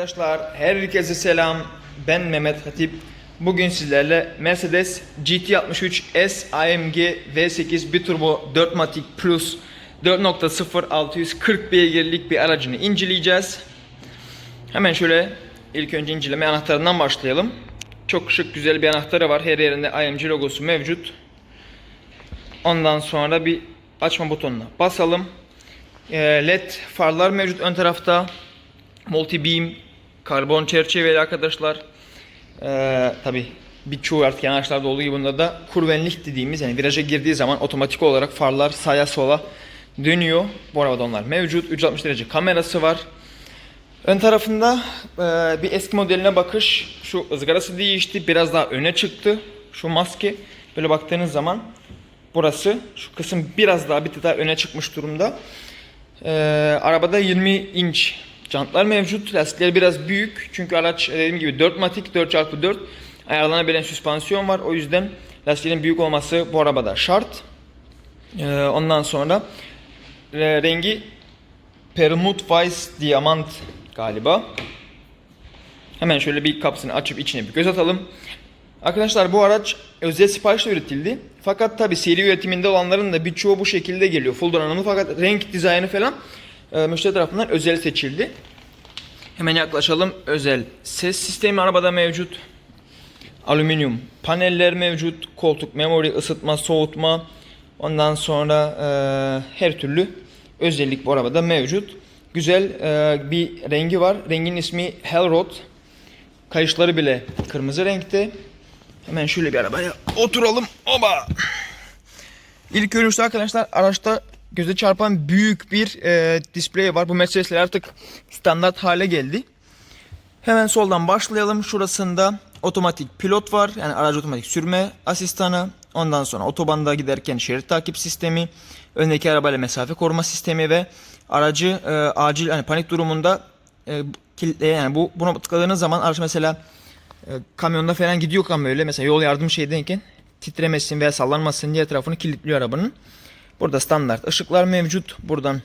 Arkadaşlar herkese selam. Ben Mehmet Hatip. Bugün sizlerle Mercedes GT63 S AMG V8 Biturbo 4matic Plus 4.0 640 beygirlik bir aracını inceleyeceğiz. Hemen şöyle ilk önce inceleme anahtarından başlayalım. Çok şık güzel bir anahtarı var. Her yerinde AMG logosu mevcut. Ondan sonra bir açma butonuna basalım. Ee, LED farlar mevcut ön tarafta. Multi beam, karbon çerçeveli arkadaşlar. Ee, Tabi birçoğu artık yan araçlarda olduğu gibi bunda da kurvenlik dediğimiz yani viraja girdiği zaman otomatik olarak farlar sağa sola dönüyor. Bu arabada onlar mevcut. 360 derece kamerası var. Ön tarafında e, bir eski modeline bakış. Şu ızgarası değişti. Biraz daha öne çıktı. Şu maske böyle baktığınız zaman burası şu kısım biraz daha bir tık daha öne çıkmış durumda. Ee, arabada 20 inç jantlar mevcut. Lastikleri biraz büyük. Çünkü araç dediğim gibi 4 matik 4x4 ayarlanabilen süspansiyon var. O yüzden lastiklerin büyük olması bu arabada şart. Ee, ondan sonra e, rengi Perlmutt Weiss Diamant galiba. Hemen şöyle bir kapısını açıp içine bir göz atalım. Arkadaşlar bu araç özel siparişle üretildi. Fakat tabi seri üretiminde olanların da birçoğu bu şekilde geliyor. Full donanımlı fakat renk dizaynı falan e, müşteri tarafından özel seçildi. Hemen yaklaşalım. Özel ses sistemi arabada mevcut. Alüminyum paneller mevcut. Koltuk memori, ısıtma, soğutma. Ondan sonra e, her türlü özellik bu arabada mevcut. Güzel e, bir rengi var. Rengin ismi Hellrod. Kayışları bile kırmızı renkte. Hemen şöyle bir arabaya oturalım. Oba! İlk görüşte arkadaşlar araçta göze çarpan büyük bir e, display var. Bu Mercedesler artık standart hale geldi. Hemen soldan başlayalım. Şurasında otomatik pilot var. Yani aracı otomatik sürme asistanı. Ondan sonra otobanda giderken şerit takip sistemi. Öndeki arabayla mesafe koruma sistemi ve aracı e, acil hani panik durumunda e, kilitle yani bu buna tıkladığınız zaman araç mesela e, kamyonda falan gidiyorken böyle mesela yol yardım şeydeyken titremesin veya sallanmasın diye etrafını kilitliyor arabanın. Burada standart ışıklar mevcut. Buradan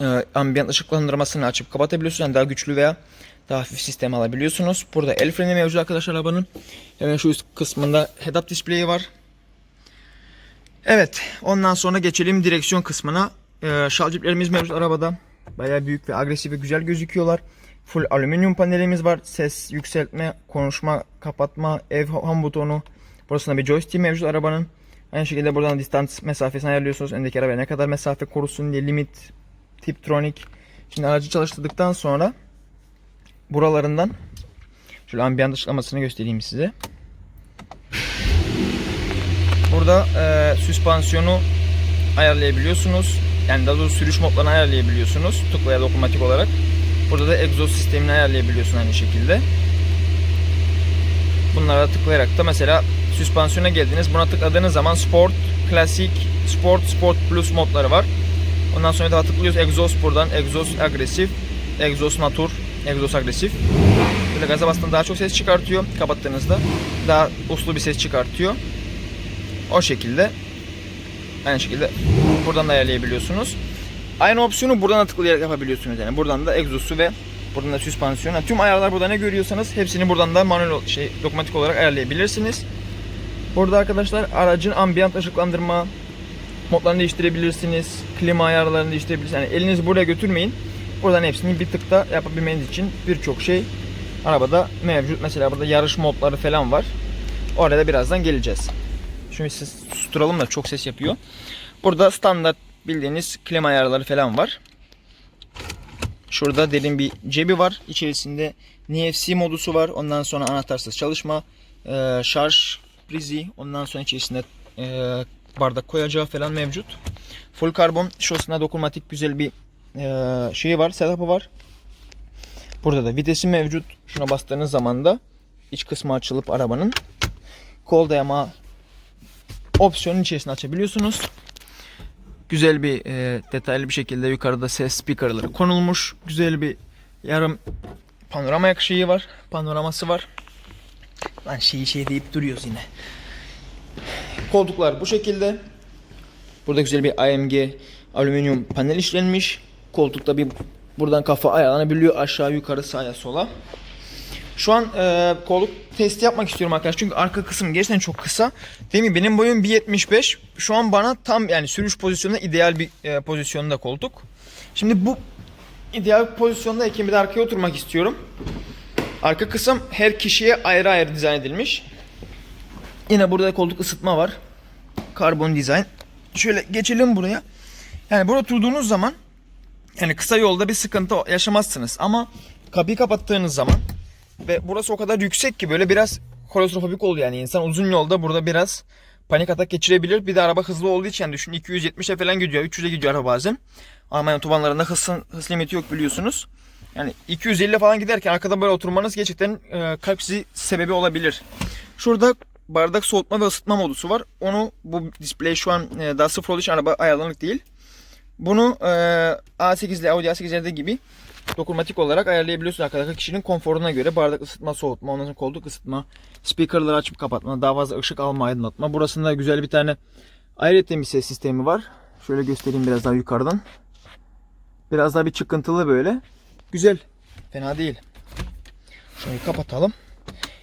e, ambiyant ışıklandırmasını açıp kapatabiliyorsunuz. Yani daha güçlü veya daha hafif sistem alabiliyorsunuz. Burada el freni mevcut arkadaşlar arabanın. Hemen şu üst kısmında head-up display'i var. Evet, ondan sonra geçelim direksiyon kısmına. Ee, şarjiplerimiz mevcut arabada. Bayağı büyük ve agresif ve güzel gözüküyorlar. Full alüminyum panelimiz var. Ses yükseltme, konuşma, kapatma, ev ham butonu. Burasında bir joystick mevcut arabanın. Aynı şekilde buradan distans mesafesini ayarlıyorsunuz. Öndeki arabaya ne kadar mesafe korusun diye limit, tiptronic. Şimdi aracı çalıştırdıktan sonra buralarından şöyle ambiyant ışıklamasını göstereyim size. Burada e, süspansiyonu ayarlayabiliyorsunuz. Yani daha doğrusu sürüş modlarını ayarlayabiliyorsunuz. Tıkla ya da otomatik olarak. Burada da egzoz sistemini ayarlayabiliyorsun aynı şekilde. Bunlara tıklayarak da mesela süspansiyona geldiniz. Buna tıkladığınız zaman Sport, Klasik, Sport, Sport Plus modları var. Ondan sonra daha tıklıyoruz. Egzoz buradan. Egzoz agresif, egzoz natur, egzoz agresif. Böyle gaza bastığında daha çok ses çıkartıyor. Kapattığınızda daha uslu bir ses çıkartıyor. O şekilde. Aynı şekilde buradan da ayarlayabiliyorsunuz. Aynı opsiyonu buradan da tıklayarak yapabiliyorsunuz. Yani buradan da egzosu ve buradan da süspansiyon. Yani tüm ayarlar burada ne görüyorsanız hepsini buradan da manuel şey dokunmatik olarak ayarlayabilirsiniz. Burada arkadaşlar aracın ambiyant ışıklandırma modlarını değiştirebilirsiniz. Klima ayarlarını değiştirebilirsiniz. Yani elinizi buraya götürmeyin. Buradan hepsini bir tıkta yapabilmeniz için birçok şey arabada mevcut. Mesela burada yarış modları falan var. Oraya da birazdan geleceğiz. Şimdi siz susturalım da çok ses yapıyor. Burada standart bildiğiniz klima ayarları falan var. Şurada derin bir cebi var. İçerisinde NFC modusu var. Ondan sonra anahtarsız çalışma, şarj prizi. Ondan sonra içerisinde e, bardak koyacağı falan mevcut. Full karbon şosuna dokunmatik güzel bir e, şeyi var, setup'ı var. Burada da vitesi mevcut. Şuna bastığınız zaman da iç kısmı açılıp arabanın kol dayama opsiyonun içerisinde açabiliyorsunuz. Güzel bir e, detaylı bir şekilde yukarıda ses speakerları konulmuş. Güzel bir yarım panorama yakışığı var. Panoraması var. Lan şeyi şey deyip duruyoruz yine. Koltuklar bu şekilde. Burada güzel bir AMG alüminyum panel işlenmiş. Koltukta bir buradan kafa ayarlanabiliyor aşağı yukarı sağa sola. Şu an e, koltuk testi yapmak istiyorum arkadaşlar. Çünkü arka kısım gerçekten çok kısa. Değil mi? Benim boyum 1.75. Şu an bana tam yani sürüş pozisyonunda ideal bir e, pozisyonda koltuk. Şimdi bu ideal pozisyondayken bir de arkaya oturmak istiyorum. Arka kısım her kişiye ayrı ayrı dizayn edilmiş. Yine burada koltuk ısıtma var. Karbon dizayn. Şöyle geçelim buraya. Yani burada oturduğunuz zaman yani kısa yolda bir sıkıntı yaşamazsınız ama kapıyı kapattığınız zaman ve burası o kadar yüksek ki böyle biraz kolostrofobik oluyor yani insan uzun yolda burada biraz panik atak geçirebilir. Bir de araba hızlı olduğu için yani düşün 270'e falan gidiyor, 300'e gidiyor araba bazen. Almanya otobanlarında hız, hız limiti yok biliyorsunuz. Yani 250 falan giderken arkada böyle oturmanız gerçekten e, kalp sizi sebebi olabilir. Şurada bardak soğutma ve ısıtma modusu var. Onu bu display şu an e, daha sıfır olduğu için araba ayarlanık değil. Bunu e, A8'li Audi A8'lerde gibi dokunmatik olarak ayarlayabiliyorsunuz arkadaşlar. Kişinin konforuna göre bardak ısıtma, soğutma, ondan sonra koltuk ısıtma, speakerları açıp kapatma, daha fazla ışık alma, aydınlatma. Burasında güzel bir tane ayrıca bir ses sistemi var. Şöyle göstereyim biraz daha yukarıdan. Biraz daha bir çıkıntılı böyle. Güzel. Fena değil. Şöyle kapatalım.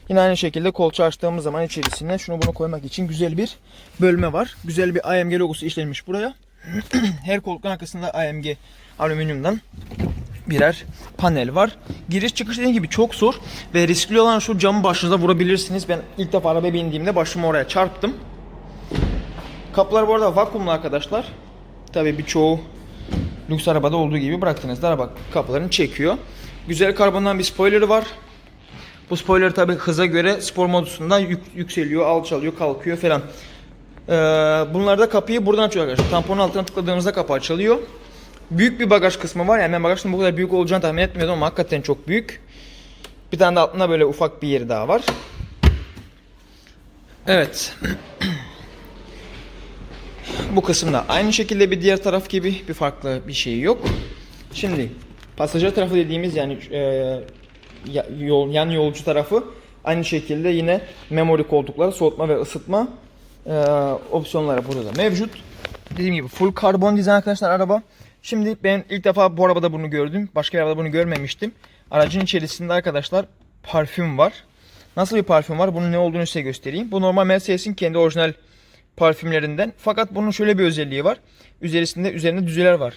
Yine aynı şekilde koltuğu açtığımız zaman içerisine şunu bunu koymak için güzel bir bölme var. Güzel bir AMG logosu işlenmiş buraya. Her koltuğun arkasında AMG alüminyumdan birer panel var. Giriş çıkış dediğim gibi çok zor ve riskli olan şu camı başınıza vurabilirsiniz. Ben ilk defa arabaya bindiğimde başımı oraya çarptım. Kapılar bu arada vakumlu arkadaşlar. Tabii birçoğu lüks arabada olduğu gibi bıraktığınızda araba kapılarını çekiyor. Güzel karbondan bir spoilerı var. Bu spoiler tabii hıza göre spor modusunda yük- yükseliyor, alçalıyor, kalkıyor falan. Ee, bunlar da kapıyı buradan açıyor arkadaşlar. Tamponun altına tıkladığımızda kapı açılıyor. Büyük bir bagaj kısmı var. Yani ben bagajın bu kadar büyük olacağını tahmin etmiyordum ama hakikaten çok büyük. Bir tane de altında böyle ufak bir yeri daha var. Evet. bu kısımda aynı şekilde bir diğer taraf gibi bir farklı bir şey yok. Şimdi pasajyer tarafı dediğimiz yani e, yol, yan yolcu tarafı aynı şekilde yine memory koltukları, soğutma ve ısıtma e, opsiyonları burada da mevcut. Dediğim gibi full karbon dizayn arkadaşlar araba. Şimdi ben ilk defa bu arabada bunu gördüm. Başka bir arabada bunu görmemiştim. Aracın içerisinde arkadaşlar parfüm var. Nasıl bir parfüm var? Bunun ne olduğunu size göstereyim. Bu normal Mercedes'in kendi orijinal parfümlerinden. Fakat bunun şöyle bir özelliği var. Üzerisinde üzerinde düzeler var.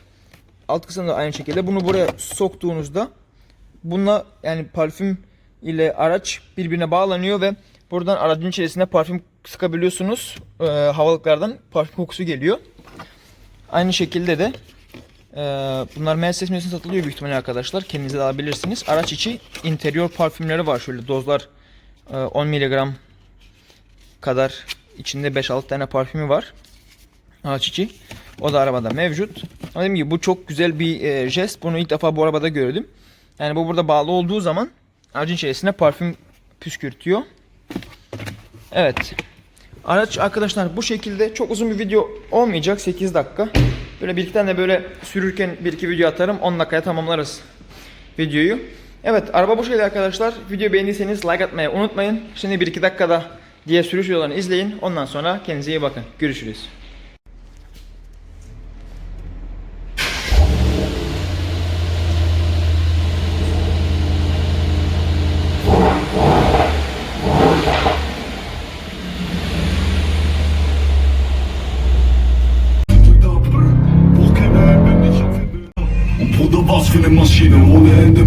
Alt kısımda aynı şekilde. Bunu buraya soktuğunuzda bununla yani parfüm ile araç birbirine bağlanıyor ve buradan aracın içerisinde parfüm sıkabiliyorsunuz. Ee, havalıklardan parfüm kokusu geliyor. Aynı şekilde de e, bunlar Mercedes Mercedes satılıyor büyük ihtimalle arkadaşlar. Kendinize alabilirsiniz. Araç içi interior parfümleri var. Şöyle dozlar e, 10 miligram kadar içinde 5-6 tane parfümü var. Araç içi. O da arabada mevcut. Ama dediğim gibi bu çok güzel bir e, jest. Bunu ilk defa bu arabada gördüm. Yani bu burada bağlı olduğu zaman aracın içerisine parfüm püskürtüyor. Evet. Araç arkadaşlar bu şekilde çok uzun bir video olmayacak 8 dakika. Böyle bir iki tane böyle sürürken bir iki video atarım 10 dakikaya tamamlarız videoyu. Evet araba bu şekilde arkadaşlar. Videoyu beğendiyseniz like atmayı unutmayın. Şimdi bir iki dakikada diğer sürüş videolarını izleyin. Ondan sonra kendinize iyi bakın. Görüşürüz. Maschine ohne Ende.